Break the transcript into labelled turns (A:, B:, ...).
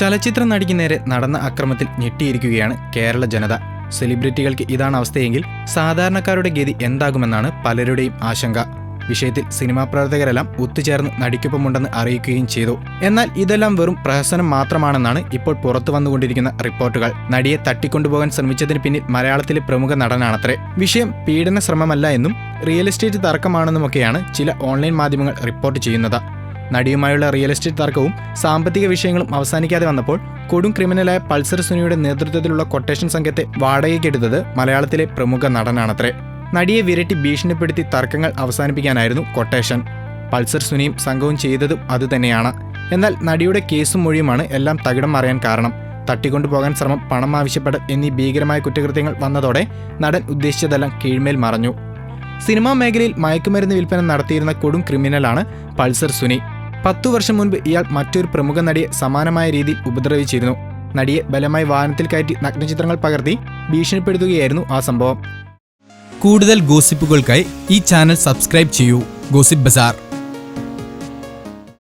A: ചലച്ചിത്ര നടിക്ക് നേരെ നടന്ന അക്രമത്തിൽ ഞെട്ടിയിരിക്കുകയാണ് കേരള ജനത. സെലിബ്രിറ്റികൾക്ക് ഇതാണ് അവസ്ഥയെങ്കിൽ സാധാരണക്കാരുടെ ഗതി എന്താകുമെന്നാണ് പലരുടെയും ആശങ്ക. വിഷയത്തിൽ സിനിമാ പ്രവർത്തകരെല്ലാം ഒത്തുചേർന്ന് നടിക്കൊപ്പമുണ്ടെന്ന് അറിയിക്കുകയും ചെയ്തു. എന്നാൽ ഇതെല്ലാം വെറും പ്രഹസനം മാത്രമാണെന്നാണ് ഇപ്പോൾ പുറത്തു വന്നുകൊണ്ടിരിക്കുന്ന റിപ്പോർട്ടുകൾ. നടിയെ തട്ടിക്കൊണ്ടുപോകാൻ ശ്രമിച്ചതിന് പിന്നിൽ മലയാളത്തിലെ പ്രമുഖ നടനാണത്രേ. വിഷയം പീഡന ശ്രമമല്ല എന്നും റിയൽ എസ്റ്റേറ്റ് തർക്കമാണെന്നുമൊക്കെയാണ് ചില ഓൺലൈൻ മാധ്യമങ്ങൾ റിപ്പോർട്ട് ചെയ്യുന്നത്. നടിയുമായുള്ള റിയൽ എസ്റ്റേറ്റ് തർക്കവും സാമ്പത്തിക വിഷയങ്ങളും അവസാനിക്കാതെ വന്നപ്പോൾ കൊടും ക്രിമിനലായ പൾസർ സുനിയുടെ നേതൃത്വത്തിലുള്ള കൊട്ടേഷൻ സംഘത്തെ വാടകയ്ക്കെടുത്തത് മലയാളത്തിലെ പ്രമുഖ നടനാണത്രേ. നടിയെ വിരട്ടി ഭീഷണിപ്പെടുത്തി തർക്കങ്ങൾ അവസാനിപ്പിക്കാനായിരുന്നു കൊട്ടേഷൻ പൾസർ സുനിയും സംഘവും ചെയ്തതും അതുതന്നെയാണ് എന്നാൽ നടിയുടെ കേസും മൊഴിയുമാണ് എല്ലാം തകിടം മറിയാൻ കാരണം. തട്ടിക്കൊണ്ടുപോകാൻ ശ്രമം പണം ആവശ്യപ്പെടൽ എന്നീ ഭീകരമായ കുറ്റകൃത്യങ്ങൾ വന്നതോടെ നടൻ ഉദ്ദേശിച്ചതെല്ലാം കീഴ്മേൽ മറഞ്ഞു. സിനിമാ മേഖലയിൽ മയക്കുമരുന്ന് വിൽപ്പന നടത്തിയിരുന്ന കൊടും ക്രിമിനലാണ് പൾസർ സുനി. പത്തു വർഷം മുൻപ് ഇയാൾ മറ്റൊരു പ്രമുഖ നടിയെ സമാനമായ രീതിയിൽ ഉപദ്രവിച്ചിരുന്നു. നടിയെ ബലമായി വാഹനത്തിൽ കയറ്റി നഗ്നചിത്രങ്ങൾ പകർത്തി ഭീഷണിപ്പെടുത്തുകയായിരുന്നു ആ സംഭവം.
B: കൂടുതൽ ഗോസിപ്പുകൾക്കായി ഈ ചാനൽ സബ്സ്ക്രൈബ് ചെയ്യൂ. Gossip bazaar.